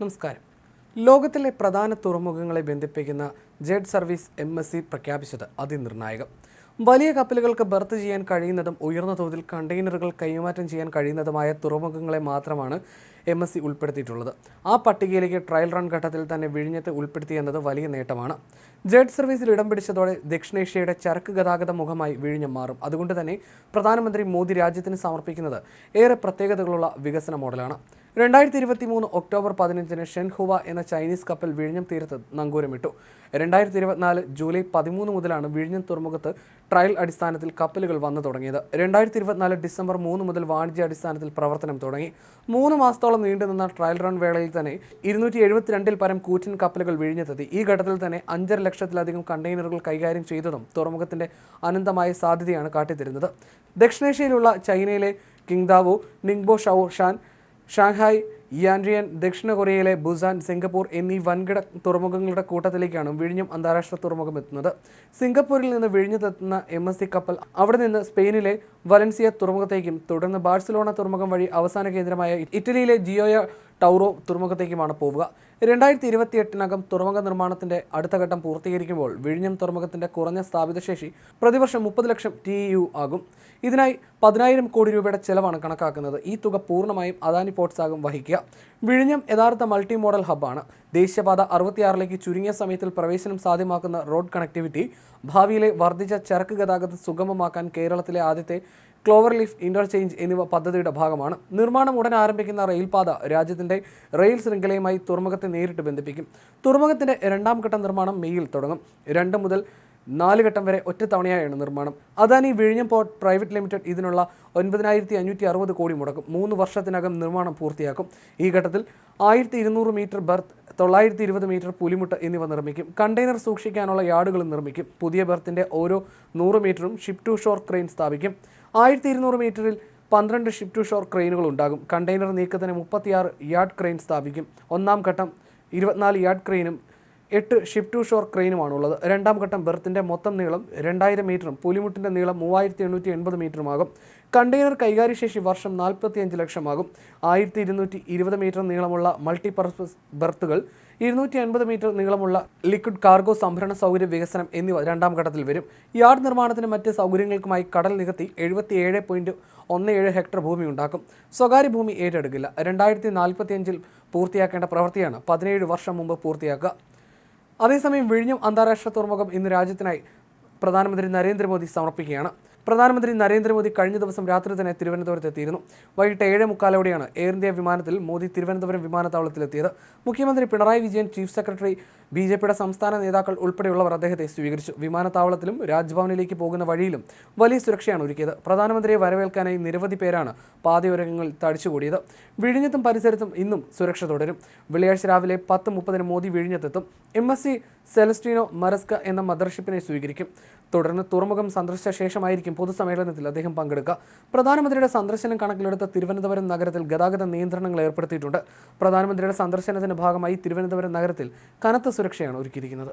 നമസ്കാരം. ലോകത്തിലെ പ്രധാന തുറമുഖങ്ങളെ ബന്ധിപ്പിക്കുന്ന jet service M S C പ്രഖ്യാപിച്ചത് അതിനിർണായകം. വലിയ കപ്പലുകൾക്ക് ബർത്ത് ചെയ്യാൻ കഴിയുന്നതും ഉയർന്ന തോതിൽ കണ്ടെയ്നറുകൾ കൈമാറ്റം ചെയ്യാൻ കഴിയുന്നതുമായ തുറമുഖങ്ങളെ മാത്രമാണ് എം എസ് സി ഉൾപ്പെടുത്തിയിട്ടുള്ളത്. ആ പട്ടികയിലേക്ക് ട്രയൽ റൺ ഘട്ടത്തിൽ തന്നെ വിഴിഞ്ഞത്ത് ഉൾപ്പെടുത്തിയെന്നത് വലിയ നേട്ടമാണ്. ജെറ്റ് സർവീസിൽ ഇടം പിടിച്ചതോടെ ദക്ഷിണേഷ്യയുടെ ചരക്ക് ഗതാഗത മുഖമായി വിഴിഞ്ഞം മാറും. അതുകൊണ്ട് തന്നെ പ്രധാനമന്ത്രി മോദി രാജ്യത്തിന് സമർപ്പിക്കുന്നത് ഏറെ പ്രത്യേകതകളുള്ള വികസന മോഡലാണ്. രണ്ടായിരത്തി ഇരുപത്തി മൂന്ന് ഒക്ടോബർ പതിനഞ്ചിന് ഷെൻഹുവ എന്ന ചൈനീസ് കപ്പൽ വിഴിഞ്ഞം തീരത്ത് നങ്കൂരമിട്ടു. രണ്ടായിരത്തി ഇരുപത്തിനാല് ജൂലൈ പതിമൂന്ന് മുതലാണ് വിഴിഞ്ഞം തുറമുഖത്ത് ട്രയൽ അടിസ്ഥാനത്തിൽ കപ്പലുകൾ വന്നു തുടങ്ങിയത്. രണ്ടായിരത്തി ഇരുപത്തിനാല് ഡിസംബർ മൂന്ന് മുതൽ വാണിജ്യ അടിസ്ഥാനത്തിൽ പ്രവർത്തനം തുടങ്ങി. മൂന്ന് മാസത്തോളം നീണ്ടുനിന്ന ട്രയൽ റൺ വേളയിൽ തന്നെ ഇരുന്നൂറ്റി എഴുപത്തിരണ്ടിൽ പരം കൂറ്റൻ കപ്പലുകൾ വിഴിഞ്ഞെത്തി ഈ ഘട്ടത്തിൽ തന്നെ അഞ്ചര ലക്ഷത്തിലധികം കണ്ടെയ്നറുകൾ കൈകാര്യം ചെയ്തതും തുറമുഖത്തിന്റെ അനന്തമായ സാധ്യതയാണ് കാട്ടിത്തരുന്നത്. ദക്ഷിണേഷ്യയിലുള്ള ചൈനയിലെ Qingdao Ningbo Zhoushan Shanghai യാൻഡ്രിയൻ ദക്ഷിണ കൊറിയയിലെ ബുസാൻ സിംഗപ്പൂർ എന്നീ വൻകിട തുറമുഖങ്ങളുടെ കൂട്ടത്തിലേക്കാണ് വിഴിഞ്ഞം അന്താരാഷ്ട്ര തുറമുഖം എത്തുന്നത്. സിംഗപ്പൂരിൽ നിന്ന് വിഴിഞ്ഞത്തെത്തുന്ന എം എസ് സി കപ്പൽ അവിടെ നിന്ന് സ്പെയിനിലെ വലൻസിയ തുറമുഖത്തേക്കും തുടർന്ന് ബാഴ്സലോണ തുറമുഖം വഴി അവസാന കേന്ദ്രമായ ഇറ്റലിയിലെ ജിയോയ ടൗറോ തുറമുഖത്തേക്കുമാണ് പോവുക. രണ്ടായിരത്തി ഇരുപത്തിയെട്ടിനകം തുറമുഖ നിർമ്മാണത്തിന്റെ അടുത്ത ഘട്ടം പൂർത്തീകരിക്കുമ്പോൾ വിഴിഞ്ഞം തുറമുഖത്തിന്റെ കുറഞ്ഞ സ്ഥാപിത ശേഷി പ്രതിവർഷം മുപ്പത് ലക്ഷം ടി യു ആകും. ഇതിനായി പതിനായിരം കോടി രൂപയുടെ ചെലവാണ് കണക്കാക്കുന്നത്. ഈ തുക പൂർണമായും അദാനി പോർട്സ് ആകും വഹിക്കുക. വിഴിഞ്ഞം യഥാർത്ഥ മൾട്ടി മോഡൽ ഹബ്ബാണ്. ദേശീയപാത അറുപത്തിയാറിലേക്ക് ചുരുങ്ങിയ സമയത്തിൽ പ്രവേശനം സാധ്യമാക്കുന്ന റോഡ് കണക്ടിവിറ്റി ഭാവിയിലെ വർദ്ധിച്ച ചരക്ക് ഗതാഗതം സുഗമമാക്കാൻ കേരളത്തിലെ ആദ്യത്തെ ക്ലോവർ ലീഫ് ഇന്റർചേഞ്ച് എന്നിവ പദ്ധതിയുടെ ഭാഗമാണ്. നിർമ്മാണം ഉടൻ ആരംഭിക്കുന്ന റെയിൽപാത രാജ്യത്തിന്റെ റെയിൽ ശൃംഖലയുമായി തുറമുഖത്തെ നേരിട്ട് ബന്ധിപ്പിക്കും. തുറമുഖത്തിന്റെ രണ്ടാം ഘട്ട നിർമ്മാണം മെയ്യിൽ തുടങ്ങും. രണ്ട് മുതൽ നാല് ഘട്ടം വരെ ഒറ്റത്തവണയായാണ് നിർമ്മാണം. അദാനി വിഴിഞ്ഞം പോർട്ട് പ്രൈവറ്റ് ലിമിറ്റഡ് ഇതിനുള്ള ഒൻപതിനായിരത്തി അഞ്ഞൂറ്റി അറുപത് കോടി മുടക്കും. മൂന്ന് വർഷത്തിനകം നിർമ്മാണം പൂർത്തിയാക്കും. ഈ ഘട്ടത്തിൽ ആയിരത്തി ഇരുന്നൂറ് മീറ്റർ ബർത്ത് തൊള്ളായിരത്തി ഇരുപത് മീറ്റർ പുലിമുട്ട് എന്നിവ നിർമ്മിക്കും. കണ്ടെയ്നർ സൂക്ഷിക്കാനുള്ള യാർഡുകൾ നിർമ്മിക്കും. പുതിയ ബർത്തിന്റെ ഓരോ നൂറ് മീറ്ററും ഷിപ്പ് ടു ഷോർ ക്രെയിൻ സ്ഥാപിക്കും. ആയിരത്തി ഇരുന്നൂറ് മീറ്ററിൽ പന്ത്രണ്ട് ഷിപ്പ് ടു ഷോർ ക്രെയിനുകൾ ഉണ്ടാകും. കണ്ടെയ്നർ നീക്കത്തിന് മുപ്പത്തിയാറ് യാർഡ് ക്രെയിൻ സ്ഥാപിക്കും. ഒന്നാം ഘട്ടം ഇരുപത്തിനാല് യാർഡ് ക്രെയിനും എട്ട് ഷിപ്പ് ടു ഷോർ ക്രെയിനുമാണുള്ളത് രണ്ടാം ഘട്ടം ബെർത്തിന്റെ മൊത്തം നീളം രണ്ടായിരം മീറ്ററും പുലിമുട്ടിന്റെ നീളം മൂവായിരത്തി എണ്ണൂറ്റി എൺപത് മീറ്ററുമാകും കണ്ടെയ്നർ കൈകാര്യശേഷി വർഷം നാൽപ്പത്തിയഞ്ച് ലക്ഷമാകും. ആയിരത്തി ഇരുന്നൂറ്റി ഇരുപത് മീറ്റർ നീളമുള്ള മൾട്ടിപർപ്പസ് ബെർത്തുകൾ ഇരുന്നൂറ്റി അൻപത് മീറ്റർ നീളമുള്ള ലിക്വിഡ് കാർഗോ സംഭരണ സൗകര്യ വികസനം എന്നിവ രണ്ടാം ഘട്ടത്തിൽ വരും. യാർഡ് നിർമ്മാണത്തിന് മറ്റ് സൗകര്യങ്ങൾക്കുമായി കടൽ നികത്തി എഴുപത്തിയേഴ് പോയിന്റ് ഒന്ന് ഏഴ് ഹെക്ടർ ഭൂമി ഉണ്ടാക്കും. സ്വകാര്യ ഭൂമി ഏറ്റെടുക്കില്ല. രണ്ടായിരത്തി നാൽപ്പത്തിയഞ്ചിൽ പൂർത്തിയാക്കേണ്ട പ്രവൃത്തിയാണ് പതിനേഴ് വർഷം മുമ്പ് പൂർത്തിയാക്കുക. അതേസമയം വിഴിഞ്ഞം അന്താരാഷ്ട്ര തുറമുഖം ഇന്ന് രാജ്യത്തിനായി പ്രധാനമന്ത്രി നരേന്ദ്രമോദി സമർപ്പിക്കുകയാണ്. പ്രധാനമന്ത്രി നരേന്ദ്രമോദി കഴിഞ്ഞ ദിവസം രാത്രി തന്നെ തിരുവനന്തപുരത്ത് എത്തിയിരുന്നു വൈകിട്ട് ഏഴ് മുക്കാലോടെയാണ് എയർ ഇന്ത്യ വിമാനത്തിൽ മോദി തിരുവനന്തപുരം വിമാനത്താവളത്തിലെത്തിയത്. മുഖ്യമന്ത്രി Pinarayi Vijayan chief secretary B J പിയുടെ സംസ്ഥാന നേതാക്കൾ ഉൾപ്പെടെയുള്ളവർ അദ്ദേഹത്തെ സ്വീകരിച്ചു. വിമാനത്താവളത്തിലും രാജ്ഭവനിലേക്ക് പോകുന്ന വഴിയിലും വലിയ സുരക്ഷയാണ് ഒരുക്കിയത്. പ്രധാനമന്ത്രിയെ വരവേൽക്കാനായി നിരവധി പേരാണ് പാതയോരങ്ങളിൽ തടിച്ചുകൂടിയത്. വിഴിഞ്ഞത്തും പരിസരത്തും ഇന്നും സുരക്ഷ തുടരും. വെള്ളിയാഴ്ച രാവിലെ പത്ത് മുപ്പതിന് Modi വിഴിഞ്ഞത്തെത്തും. M S C Celestino Maersk എന്ന മദർഷിപ്പിനെ സ്വീകരിക്കും. തുടർന്ന് തുറമുഖം സന്ദർശിച്ച ശേഷമായിരിക്കും പൊതുസമ്മേളനത്തിൽ അദ്ദേഹം പങ്കെടുക്കുക. പ്രധാനമന്ത്രിയുടെ സന്ദർശനം കണക്കിലെടുത്ത തിരുവനന്തപുരം നഗരത്തിൽ ഗതാഗത നിയന്ത്രണങ്ങൾ ഏർപ്പെടുത്തിയിട്ടുണ്ട്. പ്രധാനമന്ത്രിയുടെ സന്ദർശനത്തിന്റെ ഭാഗമായി തിരുവനന്തപുരം നഗരത്തിൽ കനത്ത സുരക്ഷയാണ് ഒരുക്കിയിരിക്കുന്നത്.